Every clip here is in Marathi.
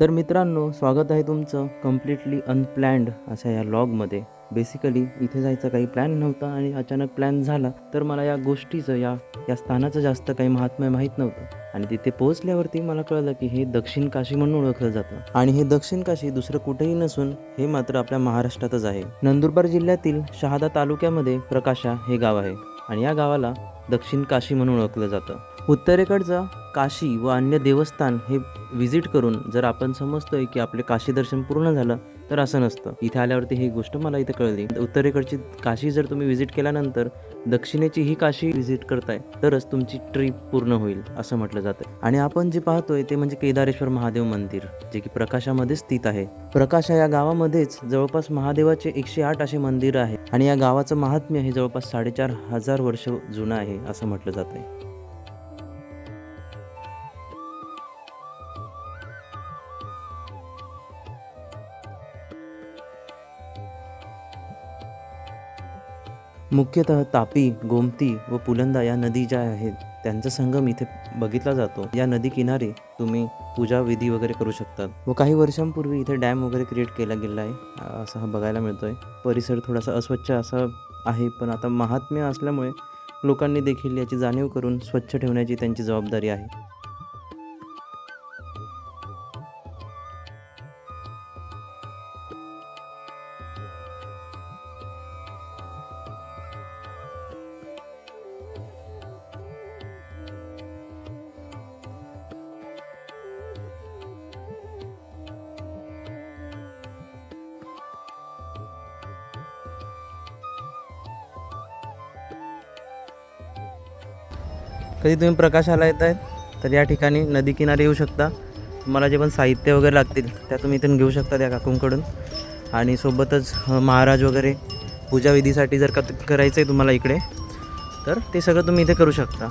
तर मित्रांनो स्वागत आहे तुमचं कम्प्लिटली अनप्लॅन्ड अशा या लॉगमध्ये बेसिकली इथे जायचा काही प्लॅन नव्हता आणि अचानक प्लॅन झाला तर मला या गोष्टीचं या या स्थानाचं जास्त काही महात्म्य माहीत नव्हतं. आणि तिथे पोहोचल्यावरती मला कळलं की हे दक्षिण काशी म्हणून ओळखलं जातं. आणि हे दक्षिण काशी दुसरं कुठेही नसून हे मात्र आपल्या महाराष्ट्रातच आहे. नंदुरबार जिल्ह्यातील शहादा तालुक्यामध्ये प्रकाशा हे गाव आहे. आणि या गावाला दक्षिण काशी म्हणून ओळखलं जातं. उत्तरेकडचं काशी व अन्य देवस्थान हे व्हिजिट करून जर आपण समजतोय की आपले काशी दर्शन पूर्ण झालं तर असं नसतं. इथे आल्यावरती ही गोष्ट मला इथे कळली. उत्तरेकडची काशी जर तुम्ही व्हिजिट केल्यानंतर दक्षिणेची ही काशी व्हिजिट करताय तरच तुमची ट्रीप पूर्ण होईल असं म्हटलं जातं आणि आपण जे पाहतोय ते म्हणजे केदारेश्वर महादेव मंदिर जे की प्रकाशामध्ये स्थित आहे. प्रकाशा या गावामध्येच जवळपास महादेवाचे एकशे आठ असे मंदिर आहे. आणि या गावाचं महात्म्य हे जवळपास साडेचार हजार वर्ष जुनं आहे असं म्हटलं जात आहे मुख्यतः तापी गोमती व पुलंदा या नदी ज्या आहेत त्यांचा संगम इथे बघितला जातो. या नदी किनारी तुम्ही पूजा विधी वगैरे करू शकतात व काही वर्षांपूर्वी इथे डॅम वगैरे क्रिएट केला गेला आहे असं हा बघायला मिळतोय. परिसर थोडासा अस्वच्छ असा आहे पण आता महात्म्य असल्यामुळे लोकांनी देखील याची जाणीव करून स्वच्छ ठेवण्याची त्यांची जबाबदारी आहे. कधी तुम्ही प्रकाशाला येत आहेत तर या ठिकाणी नदी किनारी येऊ शकता. तुम्हाला जे पण साहित्य वगैरे लागतील त्या तुम्ही इथून घेऊ शकता त्या काकूंकडून. आणि सोबतच महाराज वगैरे पूजाविधीसाठी जर का करायचं आहे तुम्हाला इकडे तर ते सगळं तुम्ही इथे करू शकता.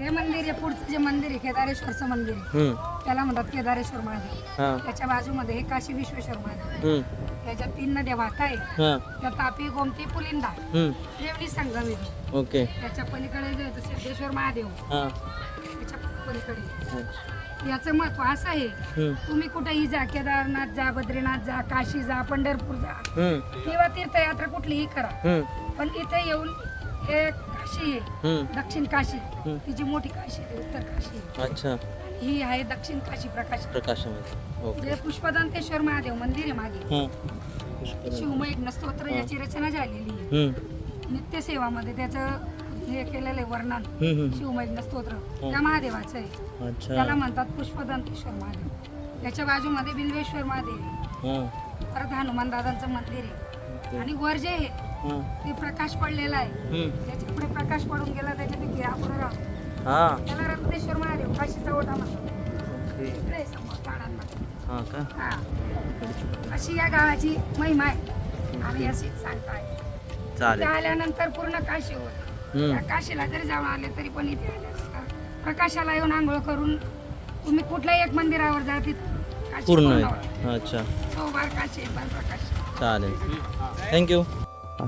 हे मंदिर आहे पुढचं जे मंदिर आहे केदारेश्वरचं मंदिर आहे. त्याला म्हणतात केदारेश्वर महादेव. त्याच्या बाजूमध्ये हे काशी विश्वेश्वर महादेव त्याच्या तीन नद्या वाहत आहे. हां. त्या तापी गोमती पुलिंदा हम्म, त्रिवेणी संगम येतो ओके. त्याच्या पलीकडे जे आहे ते सिद्धेश्वर महादेव. हां. त्याच्या पलीकडे. अच्छा. याचं महत्त्व असं आहे हम्म, तुम्ही कुठेही जा केदारनाथ जा बद्रीनाथ जा काशी जा पंढरपूर जा हम्म, किंवा तीर्थयात्रा कुठलीही करा. हम्म, पण इथे येऊन हे काशी आहे हम्म, दक्षिण काशी. तिची मोठी काशी आहे उत्तर काशी आहे. अच्छा. ही आहे दक्षिण काशी प्रकाश. प्रकाशामध्ये. ओके. जे पुष्पदंतेश्वर महादेव मंदिर आहे मागे. हां. शिवमयज्ञ स्तोत्र याची रचना झालेली आहे. हम्म, नित्यसेवामध्ये त्याचं हे केलेलं आहे वर्णन. हम्म. शिवमयज्ञ स्तोत्र त्या महादेवाचं आहे. अच्छा. त्याला म्हणतात पुष्पदंतेश्वर महादेव. त्याच्या बाजूमध्ये बिल्वेश्वर महादेव आहे. हां परत हनुमान दादांचं मंदिर आहे. आणि वर जे आहे हां ते प्रकाश पडलेला आहे. पुढे प्रकाश पडून गेला त्याच्या तिथे. पुढे राहतो. हां. त्याला रत्नेश्वर महादेव काशीचा ओढा म्हणतात ओके. इकडे समोर. हां का? हा. अशी या गावाची महिमा आहे. आणि अशी सांगताय इथे चालेल. आल्यानंतर पूर्ण काशी होत हम्म. त्या काशीला जरी जाऊन आले तरी पण इथे आल्यानंतर प्रकाशाला येऊन आंघोळ करून तुम्ही कुठल्याही एक मंदिरावर जा तिथं. काशी पूर्ण अच्छा. सोबार काशी पण प्रकाश चालेल थँक्यू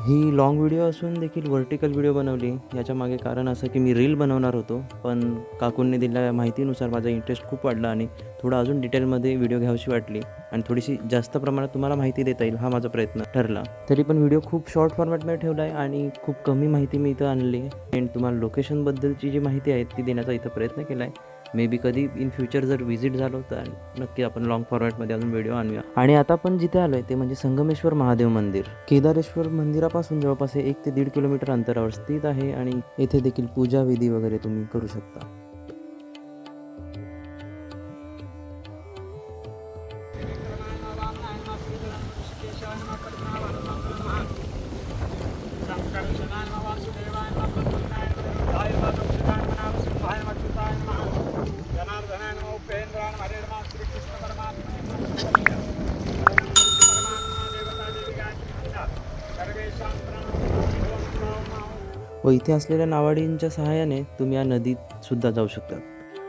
ही लॉंग व्हिडिओ असून देखील व्हर्टिकल व्हिडिओ बनवली. याच्या मागे कारण असं की मी रील बनवणार होतो पण काकूंनी दिलेल्या माहितीनुसार माझा इंटरेस्ट खूप वाढला आणि थोडं अजून डिटेलमध्ये व्हिडिओ घ्यावीशी वाटली आणि थोडीशी जास्त प्रमाणात तुम्हाला माहिती देता येईल हा माझा प्रयत्न ठरला. तरी पण व्हिडिओ खूप शॉर्ट फॉर्मॅटमध्ये ठेवला आहे आणि खूप कमी माहिती मी इथं आणली. आहे आणि तुम्हाला लोकेशनबद्दलची जी माहिती आहे ती देण्याचा इथं प्रयत्न केला आहे मे बी कधी इन फ्युचर जर व्हिजिट झालो तर नक्की आपण लॉंग फॉर्मॅटमध्ये अजून व्हिडिओ आणूया. आणि आता आपण जिथे आलो आहे ते म्हणजे संगमेश्वर महादेव मंदिर. केदारेश्वर मंदिरापासून जवळपास हे एक ते दीड किलोमीटर अंतरावर स्थित आहे आणि येथे देखील पूजा विधी वगैरे तुम्ही करू शकता. व इथे असलेल्या नावाडींच्या सहाय्याने तुम्ही या नदीत सुद्धा जाऊ शकता.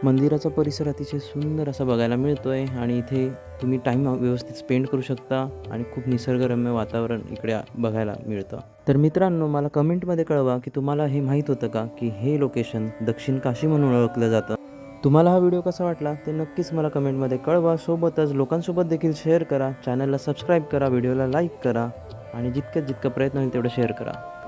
मंदिराचा परिसर अतिशय सुंदर असा बघायला मिळतो आहे आणि इथे तुम्ही टाईम व्यवस्थित स्पेंड करू शकता आणि खूप निसर्गरम्य वातावरण इकडे बघायला मिळतं. तर मित्रांनो मला कमेंटमध्ये कळवा की तुम्हाला हे माहीत होतं का की हे लोकेशन दक्षिण काशी म्हणून ओळखलं जातं. तुम्हाला हा व्हिडिओ कसा वाटला ते नक्कीच मला कमेंटमध्ये कळवा. सोबतच लोकांसोबत देखील शेअर करा. चॅनलला सबस्क्राईब करा व्हिडिओला लाईक करा आणि जितकं जितकं प्रयत्न होईल तेवढं शेअर करा.